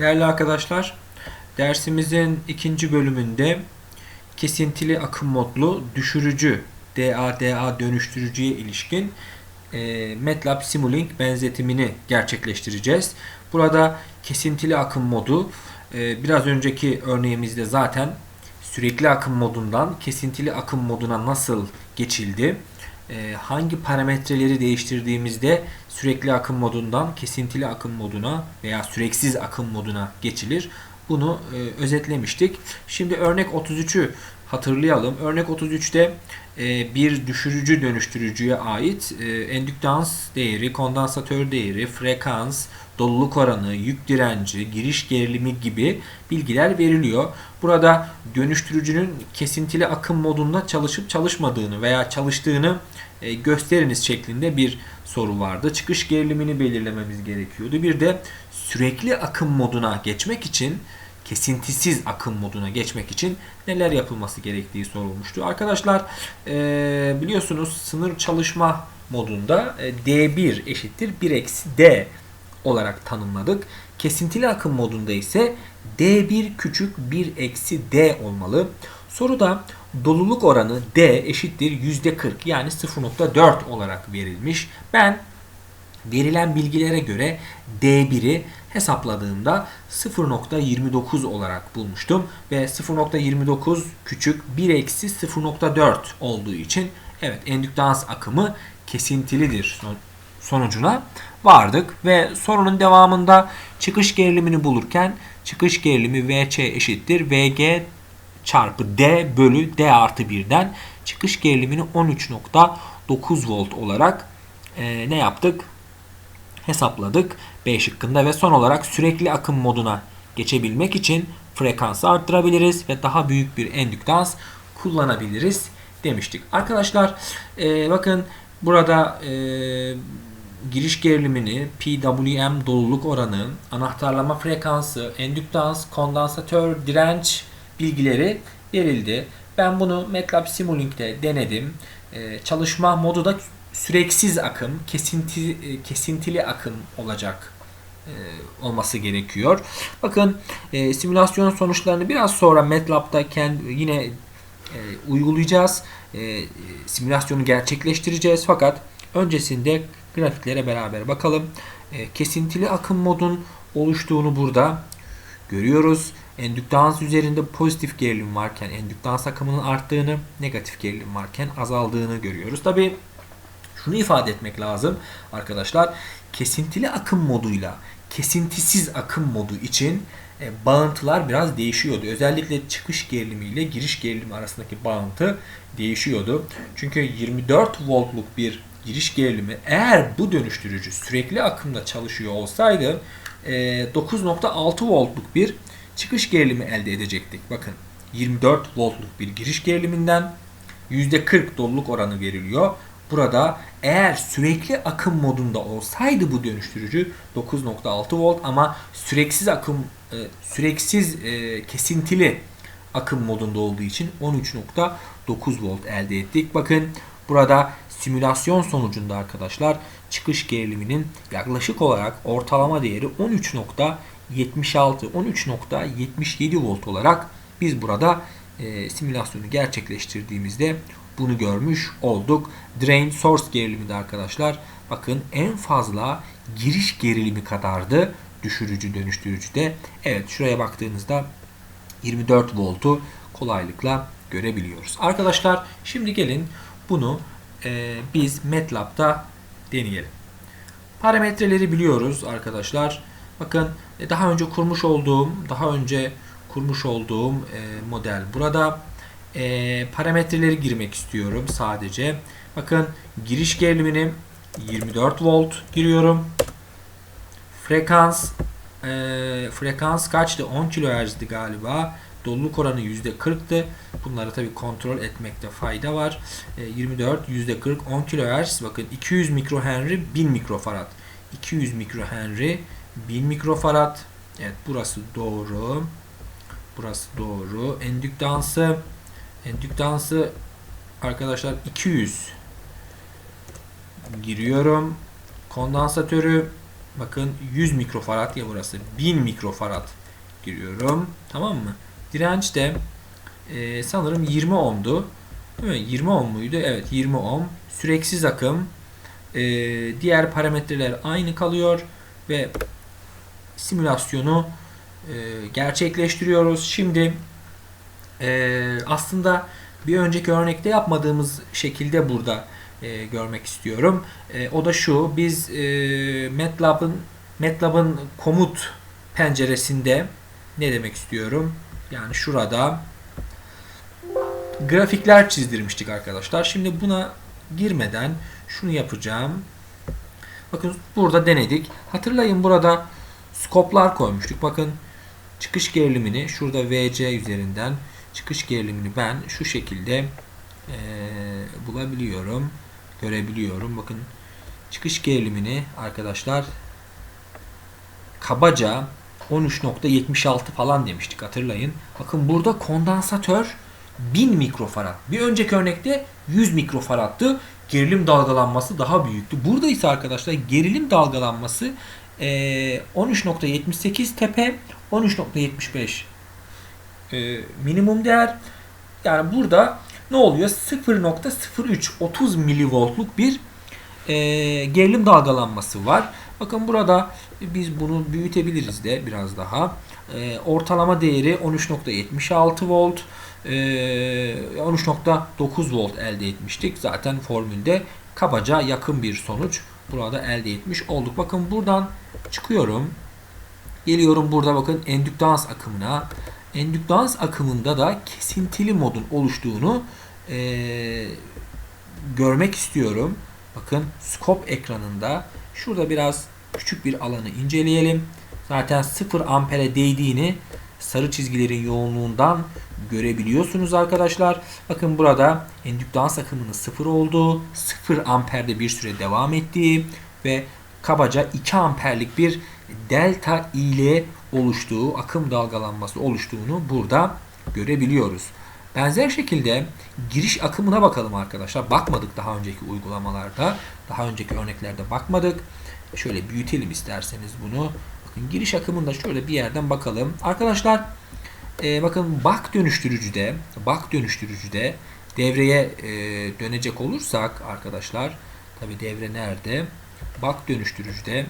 Değerli arkadaşlar, dersimizin ikinci bölümünde kesintili akım modlu düşürücü DA-DA dönüştürücüye ilişkin e, MATLAB Simulink benzetimini gerçekleştireceğiz. Burada kesintili akım modu e, biraz önceki örneğimizde zaten sürekli akım modundan kesintili akım moduna nasıl geçildi? E, hangi parametreleri değiştirdiğimizde sürekli akım modundan kesintili akım moduna veya süreksiz akım moduna geçilir. Bunu e, özetlemiştik. Şimdi örnek 33'ü hatırlayalım. Örnek 33'te e, bir düşürücü dönüştürücüye ait e, endüktans değeri, kondansatör değeri, frekans, doluluk oranı, yük direnci, giriş gerilimi gibi bilgiler veriliyor. Burada dönüştürücünün kesintili akım modunda çalışıp çalışmadığını veya çalıştığını e, gösteriniz şeklinde bir soru vardı. Çıkış gerilimini belirlememiz gerekiyordu. Bir de sürekli akım moduna geçmek için kesintisiz akım moduna geçmek için neler yapılması gerektiği sorulmuştu. Arkadaşlar e, biliyorsunuz sınır çalışma modunda e, D1 eşittir 1 eksi D olarak tanımladık. Kesintili akım modunda ise D1 küçük 1 eksi D olmalı. Soruda doluluk oranı D eşittir %40 yani 0.4 olarak verilmiş. Ben verilen bilgilere göre D1'i hesapladığımda 0.29 olarak bulmuştum. Ve 0.29 küçük 1 eksi 0.4 olduğu için evet endüktans akımı kesintilidir sonucuna vardık. Ve sorunun devamında çıkış gerilimini bulurken çıkış gerilimi VC eşittir VG çarpı D bölü D artı 1'den çıkış gerilimini 13.9 volt olarak e, ne yaptık? Hesapladık B şıkkında ve son olarak sürekli akım moduna geçebilmek için frekansı arttırabiliriz ve daha büyük bir endüktans kullanabiliriz demiştik. Arkadaşlar e, bakın burada e, giriş gerilimini, PWM doluluk oranı, anahtarlama frekansı, endüktans, kondansatör, direnç bilgileri verildi. Ben bunu MATLAB Simulink denedim. Ee, çalışma modu da süreksiz akım, kesinti, e, kesintili akım olacak e, olması gerekiyor. Bakın e, simülasyon sonuçlarını biraz sonra MATLAB'da kendi, yine uygulayacağız. Simülasyonu gerçekleştireceğiz. Fakat öncesinde grafiklere beraber bakalım. Kesintili akım modun oluştuğunu burada görüyoruz. Endüktans üzerinde pozitif gerilim varken endüktans akımının arttığını, negatif gerilim varken azaldığını görüyoruz. Tabi şunu ifade etmek lazım arkadaşlar. Kesintili akım moduyla kesintisiz akım modu için e, bağıntılar biraz değişiyordu. Özellikle çıkış gerilimi ile giriş gerilimi arasındaki bağıntı değişiyordu. Çünkü 24 voltluk bir giriş gerilimi eğer bu dönüştürücü sürekli akımda çalışıyor olsaydı 9.6 e, voltluk bir çıkış gerilimi elde edecektik. Bakın 24 voltluk bir giriş geriliminden %40 doluluk oranı veriliyor. Burada eğer sürekli akım modunda olsaydı bu dönüştürücü 9.6 volt ama süreksiz akım e, süreksiz e, kesintili akım modunda olduğu için 13.9 volt elde ettik. Bakın burada simülasyon sonucunda arkadaşlar çıkış geriliminin yaklaşık olarak ortalama değeri 13.76 13.77 volt olarak biz burada e, simülasyonu gerçekleştirdiğimizde bunu görmüş olduk. Drain source gerilimi de arkadaşlar bakın en fazla giriş gerilimi kadardı düşürücü dönüştürücüde. Evet şuraya baktığınızda 24 voltu kolaylıkla görebiliyoruz. Arkadaşlar şimdi gelin bunu e, biz MATLAB'da deneyelim. Parametreleri biliyoruz arkadaşlar. Bakın e, daha önce kurmuş olduğum, daha önce kurmuş olduğum e, model burada. E, parametreleri girmek istiyorum sadece. Bakın giriş gerilimini 24 volt giriyorum. Frekans e, frekans kaçtı? 10 kHz'di galiba. Doluluk oranı %40'tı. Bunları tabii kontrol etmekte fayda var. E, 24 %40 10 kHz. Bakın 200 mikrohenry 1000 mikrofarad. 200 mikrohenry 1000 mikrofarad. Evet burası doğru. Burası doğru. Endüktansı endüktansı arkadaşlar 200 giriyorum. Kondansatörü bakın 100 mikrofarad ya burası 1000 mikrofarad giriyorum. Tamam mı? Direnç de e, sanırım 20 ohm'du. Değil mi? 20 ohm muydu? Evet 20 ohm. Süreksiz akım. E, diğer parametreler aynı kalıyor ve simülasyonu e, gerçekleştiriyoruz. Şimdi e, aslında bir önceki örnekte yapmadığımız şekilde burada e, görmek istiyorum. E, o da şu. Biz e, MATLAB'ın MATLAB'ın komut penceresinde ne demek istiyorum? Yani şurada grafikler çizdirmiştik arkadaşlar. Şimdi buna girmeden şunu yapacağım. Bakın burada denedik. Hatırlayın burada skoplar koymuştuk. Bakın çıkış gerilimini şurada VC üzerinden çıkış gerilimini ben şu şekilde e, bulabiliyorum. Görebiliyorum. Bakın çıkış gerilimini arkadaşlar kabaca 13.76 falan demiştik hatırlayın. Bakın burada kondansatör 1000 mikrofarad. Bir önceki örnekte 100 mikrofaradtı. Gerilim dalgalanması daha büyüktü. Burada ise arkadaşlar gerilim dalgalanması e, 13.78 tepe 13.75 e, minimum değer. Yani burada ne oluyor? 0.03 30 milivoltluk bir e, gerilim dalgalanması var. Bakın burada biz bunu büyütebiliriz de biraz daha. E, ortalama değeri 13.76 volt. E, 13.9 volt elde etmiştik. Zaten formülde kabaca yakın bir sonuç burada elde etmiş olduk. Bakın buradan çıkıyorum. Geliyorum burada bakın endüktans akımına. Endüktans akımında da kesintili modun oluştuğunu e, görmek istiyorum. Bakın skop ekranında şurada biraz küçük bir alanı inceleyelim. Zaten 0 ampere değdiğini sarı çizgilerin yoğunluğundan görebiliyorsunuz arkadaşlar. Bakın burada endüktans akımının 0 olduğu, 0 amperde bir süre devam ettiği ve kabaca 2 amperlik bir delta ile oluştuğu, akım dalgalanması oluştuğunu burada görebiliyoruz. Benzer şekilde giriş akımına bakalım arkadaşlar. Bakmadık daha önceki uygulamalarda. Daha önceki örneklerde bakmadık. Şöyle büyütelim isterseniz bunu. Bakın giriş akımında şöyle bir yerden bakalım. Arkadaşlar e, bakın bak dönüştürücüde bak dönüştürücüde devreye e, dönecek olursak arkadaşlar tabi devre nerede? Bak dönüştürücüde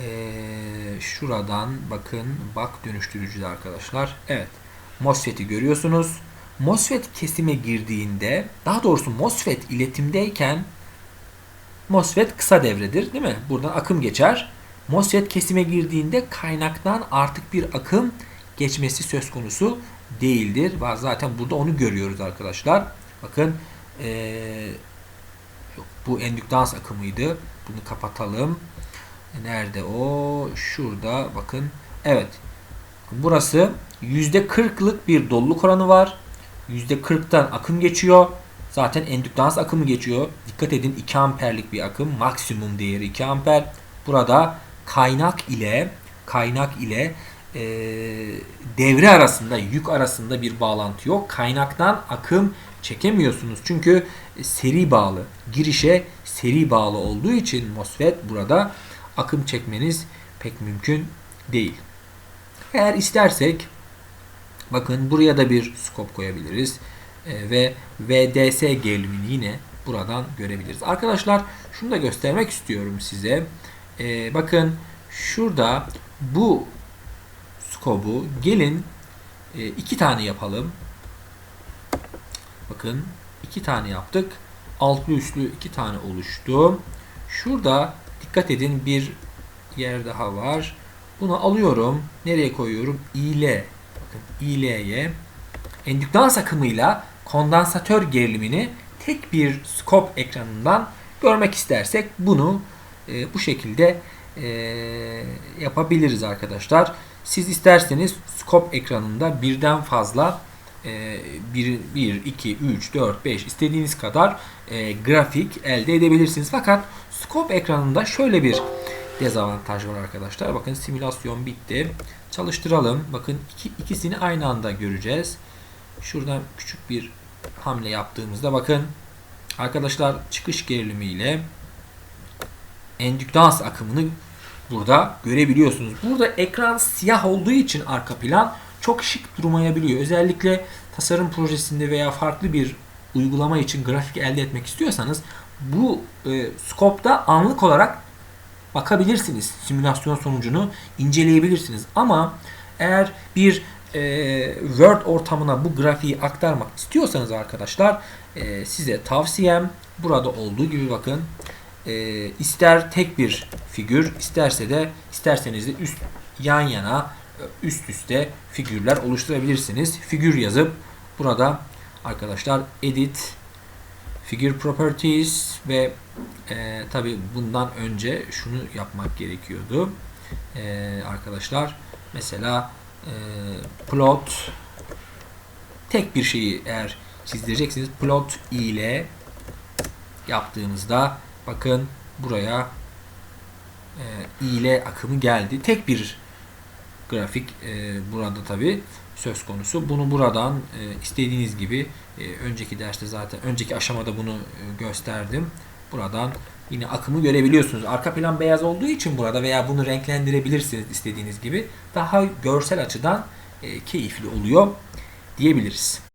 e, şuradan bakın bak dönüştürücüde arkadaşlar. Evet. MOSFET'i görüyorsunuz. MOSFET kesime girdiğinde daha doğrusu MOSFET iletimdeyken MOSFET kısa devredir değil mi? Buradan akım geçer. MOSFET kesime girdiğinde kaynaktan artık bir akım geçmesi söz konusu değildir. Zaten burada onu görüyoruz arkadaşlar. Bakın ee, bu endüktans akımıydı. Bunu kapatalım. Nerede o? Şurada bakın. Evet. Burası %40'lık bir doluluk oranı var. %40'tan akım geçiyor. Zaten endüktans akımı geçiyor. Dikkat edin 2 amperlik bir akım. Maksimum değeri 2 amper. Burada kaynak ile kaynak ile e, devre arasında yük arasında bir bağlantı yok. Kaynaktan akım çekemiyorsunuz. Çünkü seri bağlı. Girişe seri bağlı olduğu için MOSFET burada akım çekmeniz pek mümkün değil. Eğer istersek bakın buraya da bir skop koyabiliriz. E, ve VDS gerilimini yine buradan görebiliriz. Arkadaşlar şunu da göstermek istiyorum size. E, bakın şurada bu skobu gelin e, iki tane yapalım. Bakın iki tane yaptık. Altlı üstlü iki tane oluştu. Şurada dikkat edin bir yer daha var. Bunu alıyorum. Nereye koyuyorum? İle. Bakın İL'ye endüktans akımıyla kondansatör gerilimini tek bir skop ekranından görmek istersek bunu e, bu şekilde e, yapabiliriz arkadaşlar. Siz isterseniz skop ekranında birden fazla 1, 1, 2, 3, 4, 5 istediğiniz kadar e, grafik elde edebilirsiniz. Fakat skop ekranında şöyle bir dezavantaj var arkadaşlar. Bakın simülasyon bitti. Çalıştıralım. Bakın iki, ikisini aynı anda göreceğiz. Şuradan küçük bir hamle yaptığımızda bakın arkadaşlar çıkış gerilimi ile endüktans akımını burada görebiliyorsunuz. Burada ekran siyah olduğu için arka plan çok şık durmayabiliyor. Özellikle tasarım projesinde veya farklı bir uygulama için grafik elde etmek istiyorsanız bu e, skopta anlık olarak bakabilirsiniz. Simülasyon sonucunu inceleyebilirsiniz. Ama eğer bir e, Word ortamına bu grafiği aktarmak istiyorsanız arkadaşlar e, size tavsiyem burada olduğu gibi bakın e, ister tek bir figür isterse de isterseniz de üst yan yana üst üste figürler oluşturabilirsiniz. Figür yazıp burada arkadaşlar edit figure properties ve e, tabi bundan önce şunu yapmak gerekiyordu E, arkadaşlar mesela e, plot tek bir şeyi eğer çizdireceksiniz plot ile yaptığınızda bakın buraya e, ile akımı geldi tek bir grafik e, burada tabi söz konusu. Bunu buradan e, istediğiniz gibi e, önceki derste zaten önceki aşamada bunu e, gösterdim. Buradan yine akımı görebiliyorsunuz. Arka plan beyaz olduğu için burada veya bunu renklendirebilirsiniz istediğiniz gibi. Daha görsel açıdan e, keyifli oluyor diyebiliriz.